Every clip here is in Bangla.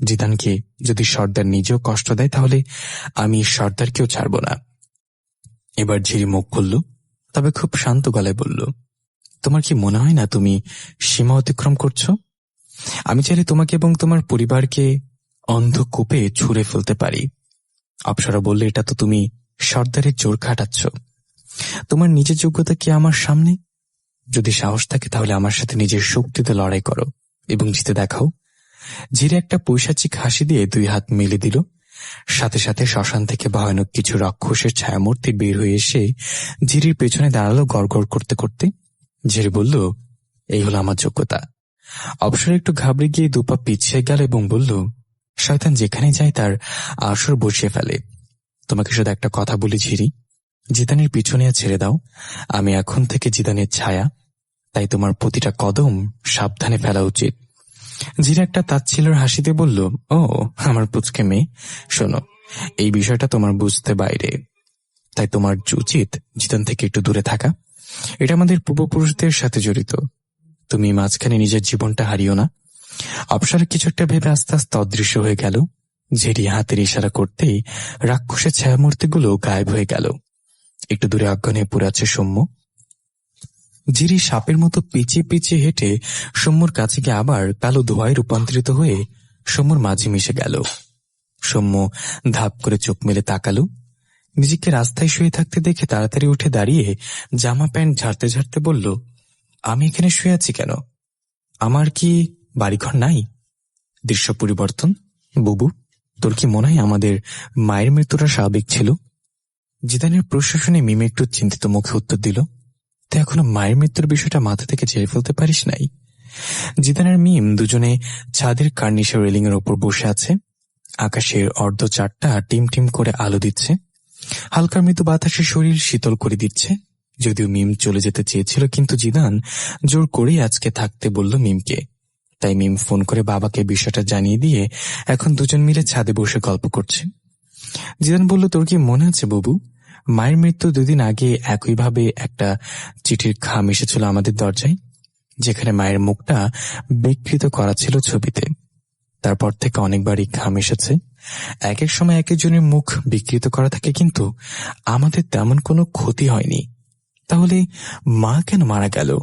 জিদানকে যদি সর্দার নিজেও কষ্ট দেয় তাহলে আমি সর্দারকেও ছাড়ব না। এবার ঝিরি মুখ খুলল, তবে খুব শান্ত গলায় বলল, তোমার কি মনে হয় না তুমি সীমা অতিক্রম করছ? আমি চাইলে তোমাকে এবং তোমার পরিবারকে অন্ধকূপে ছুঁড়ে ফেলতে পারি। অপসরা বললে, এটা তো তুমি সর্দারের জোর খাটাচ্ছ। তোমার নিজের যোগ্যতা কি আমার সামনে? যদি সাহস থাকে তাহলে আমার সাথে নিজের শক্তিতে লড়াই করো এবং জিতে দেখাও। জিরে একটা পৈশাচিক হাসি দিয়ে দুই হাত মেলে দিল। সাথে সাথে শ্মশান থেকে ভয়ানক কিছু রাক্ষসের ছায়ামূর্তি বের হয়ে এসে ঝিরির পেছনে দাঁড়াল গড়গড় করতে করতে। ঝিরি বলল, এই হলো আমার যোগ্যতা। অবসর একটু ঘাবড়ে গিয়ে দুপা পিছিয়ে গেল এবং বলল, শয়তান যেখানে যায় তার আসর বসিয়ে ফেলে। তোমাকে শুধু একটা কথা বলি, ঝিরি। জিদানের পিছনে ছেড়ে দাও। আমি এখন থেকে জিদানের ছায়া। তাই তোমার প্রতিটা কদম সাবধানে ফেলা উচিত। জিরা একটা তাচ্ছিলর হাসিতে বলল, ও, আমার পুচকে মেয়ে। শোনো, এই বিষয়টা তোমার বুঝতে বাইরে। তাই তোমার উচিত জিদান থেকে একটু দূরে থাকা। এটা আমাদের পূর্বপুরুষদের সাথে জড়িত। তুমি মাঝখানে নিজের জীবনটা হারিও না। অপসর কিছু একটা ভেবে আস্তে আস্তে অদৃশ্য হয়ে গেল। ঝেড়ি হাতের ইশারা করতেই রাক্ষসের ছায়ামূর্তিগুলো গায়েব হয়ে গেল। একটু দূরে অজ্ঞানে পড়ে আছে সৌম্য। জিরি সাপের মতো পিছিয়ে পিছিয়ে হেঁটে সৌম্যর কাছে গিয়ে আবার কালো ধোয়ায় রূপান্তরিত হয়ে সৌম্যর মাঝে মিশে গেল। সৌম্য ধাপ করে চোখ মেলে তাকালো। নিজেকে রাস্তায় শুয়ে থাকতে দেখে তাড়াতাড়ি উঠে দাঁড়িয়ে জামা প্যান্ট ঝাড়তে ঝাড়তে বলল, আমি এখানে শুয়ে আছি কেন? আমার কি বাড়িঘর নাই? দৃশ্য পরিবর্তন, বুবু। তোর কি মনে হয় আমাদের মায়ের মৃত্যুটা স্বাভাবিক ছিল? জিদানের প্রশাসনে মিমে একটু চিন্তিত মুখে উত্তর দিল, তো এখনও মায়ের মৃত্যুর বিষয়টা মাথা থেকে ঝেড়ে ফেলতে পারিস নাই? জিদানের মিম দুজনে ছাদের কার্নিশে রেলিং এর ওপর বসে আছে, আকাশের অর্ধ চারটা টিম টিম করে আলো দিচ্ছে, হালকা মৃদু বাতাসে শরীর শীতল করে দিচ্ছে। যদিও মিম চলে যেতে চেয়েছিল, কিন্তু জিদান জোর করেই আজকে থাকতে বলল মিমকে। তাই মিম ফোন করে বাবাকে বিষয়টা জানিয়ে দিয়ে এখন দুজন মিলে ছাদে বসে গল্প করছে। জিদান বলল, তোর কি মনে আছে বাবু? মায়ের মৃত্যু দুদিন আগে একইভাবে একটা চিঠির খাম এসেছিল আমাদের দরজায়, যেখানে মায়ের মুখটা বিকৃত করা ছিল ছবিতে। তারপর থেকে অনেকবারই খাম এসেছে। এক এক সময় এক একজনের মুখ বিকৃত করা থাকে, কিন্তু আমাদের তেমন কোনো ক্ষতি হয়নি। তাহলে মা কেন মারা গেল?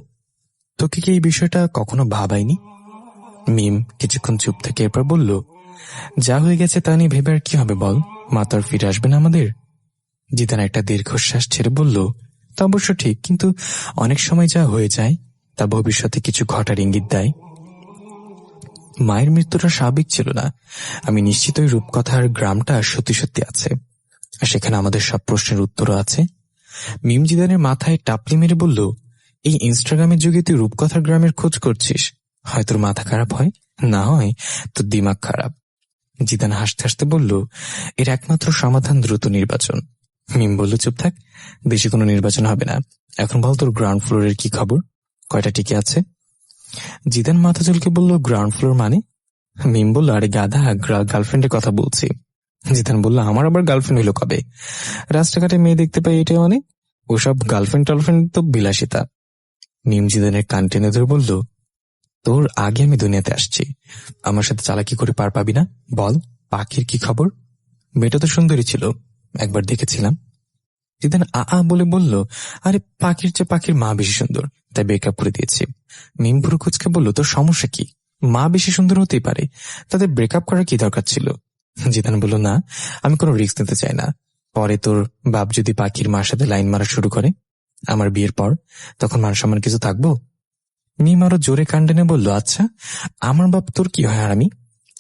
তোকে কি এই বিষয়টা কখনো ভাবায়নি? মিম কিছুক্ষণ চুপ থেকে এরপর বলল, যা হয়ে গেছে তা নিয়ে ভেবে আর কি হবে বল? মা ফিরে আসবে না আমাদের। জিদান একটা দীর্ঘশ্বাস ছেড়ে বলল, তা অবশ্য ঠিক, কিন্তু অনেক সময় যা হয়ে যায়, তা ভবিষ্যতে কিছু ঘটার ইঙ্গিত দেয়। মায়ের মৃত্যুটা স্বাভাবিক ছিল না। আমি নিশ্চিত ওই রূপকথার গ্রামটা সত্যি সত্যি আছে। আর সেখানে আমাদের সব প্রশ্নের উত্তরও আছে। মিম জিদানের মাথায় টাপলি মেরে বলল, এই ইনস্টাগ্রামের যুগে তুই রূপকথার গ্রামের খোঁজ করছিস? হয় তোর মাথা খারাপ হয়? না হয়, তোর দিমাগ খারাপ। জিদান হাসতে হাসতে বলল, এর একমাত্র সমাধান দ্রুত নির্বাচন। মিম বলল, চুপ থাক, বেশি কোনো নির্বাচন হবে না। এখন বল তোর গ্রাউন্ড ফ্লোরের কি খবর? কয়টা টিকে আছে? জিদান মাথা চলকে বলল গ্রাউন্ড ফ্লোর মানে? মিম বলল, আরে গাধা গার্লফ্রেন্ডের কথা বলছি। জিদান বলল, আমার আবার গার্লফ্রেন্ড হইল কবে? রাস্তাঘাটে মেয়ে দেখতে পাই এটা মানে? ওসব গার্লফ্রেন্ড টার্লফ্রেন্ড তো বিলাসিতা। মিম জিদানের কান টেনে ধরে বলল তোর আগে আমি দুনিয়াতে আসছি। আমার সাথে চালাকি করে পার পাবি না। বল, পাখির কি খবর? মেয়েটা তো সুন্দরী ছিল, একবার দেখেছিলাম। জিদান আ আ বলে বলল, আরে, পাখির চেয়ে পাখির মা বেশি সুন্দর। তাই ব্রেকআপ করে দিয়েছি। মিম ভুরু কুচকে বলল, তোর সমস্যা কি? মা বেশি সুন্দর হতেই পারে। তাদের ব্রেকআপ করার কি দরকার ছিল? জিদান বলল, না, আমি কোনো রিস্ক নিতে চাই না। পরে তোর বাপ যদি পাখির মার সাথে লাইন মারা শুরু করে, আমার বিয়ের পর, তখন মান সম্মান কিছু থাকব? মিম আরও জোরে কান্ডেনে বলল আচ্ছা আমার বাপ তোর কি হয় আর আমি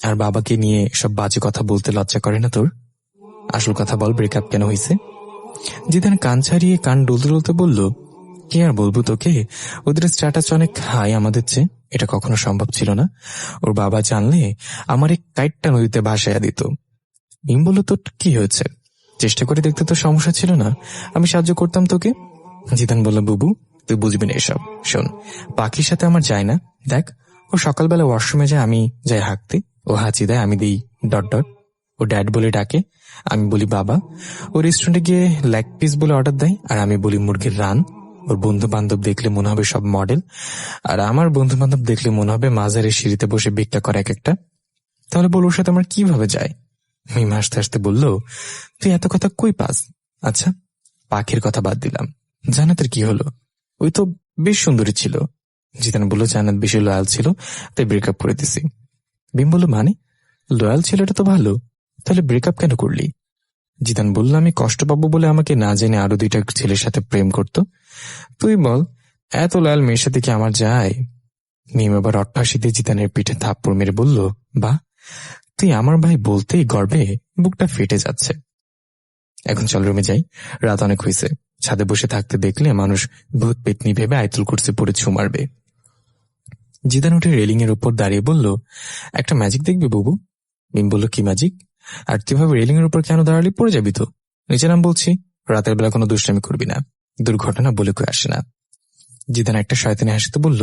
আর বাবাকে নিয়ে সব বাজে কথা বলতে লজ্জা করে না তোর? আসল কথা বল ব্রেকআপ কেন হয়েছে জিদান কান ছাড়িয়ে কান ডুলতে ডুলতে বলল, কি আর বলব তোকে? ওদের স্ট্যাটাস অনেক হাই আমাদের চেয়ে। এটা কখনো সম্ভব ছিল না। ওর বাবা জানলে আমার এক কাইটটা নদীতে ভাসাইয়া দিত। মিম বলল, তোর কি হয়েছে? চেষ্টা করে দেখতে তো সমস্যা ছিল না। আমি সাহায্য করতাম তোকে? জিদান বলল, বুবু তুই বুঝবি না এসব। শোন, পাখির সাথে আমার যায় না। দেখ, ও সকালবেলা ওয়াশরুমে যায়, আমি যাই হাঁকতে। ও হাঁচি দেয়, আমি দিই ডট ডট। ও ড্যাড বলে ডাকে, আমি বলি বাবা। ও রেস্টুরেন্টে গিয়ে লেগ পিস বলে অর্ডার দেয়, আর আমি বলি মুরগির রান। ওর বন্ধু বান্ধব দেখলে মনে হবে সব মডেল আর আমার বন্ধু বান্ধব দেখলে মনে হবে মাজারের সিঁড়িতে বসে ভিক্ষা করে এক একটা। তাহলে বল ওর সাথে আমার কীভাবে যায়? মিম হাসতে হাসতে বলল, তুই এত কথা কই পাস? আচ্ছা পাখির কথা বাদ দিলাম। জানাতের কি হলো? ওই তো বেশ সুন্দরী ছিল। জিতান বলল, জান্নাত বেশি লয়াল ছিল, তাই ব্রেকআপ করে দিছি। বিম বলল মানে? লয়াল ছেলেটা তো ভালো, তাহলে ব্রেকআপ কেন করলি? জিতান বলল, আমি কষ্ট পাবো বলে আমাকে না জেনে আরও দুইটা ছেলের সাথে প্রেম করত। তুই বল, এত লয়াল মেয়ের সাথে কি আমার যায়? মিম আবার অট্টহাসিতে জিতানের পিঠে থাপ্পড় মেরে বলল, বা, তুই আমার ভাই বলতেই গর্বে বুকটা ফেটে যাচ্ছে। এখন চল রুমে যাই, রাত অনেক হয়েছে ছাদে বসে থাকতে দেখলে মানুষ ভূত পেতনি ভেবে আয়তুল করছে পড়ে ছু মারবে। জিদান উঠে রেলিং এর উপর দাঁড়িয়ে বলল, একটা ম্যাজিক দেখবি বাবু? মিম বলল, কি ম্যাজিক আর তুই ভাবে রেলিং এর উপর কেন দাঁড়ালি? পড়ে যাবি তো। নিচে নাম বলছি, রাতের বেলা কোনো দুষ্টামি করবি না। দুর্ঘটনা বলে কই আসে না। জিদান একটা শয়তানি হাসিতে বলল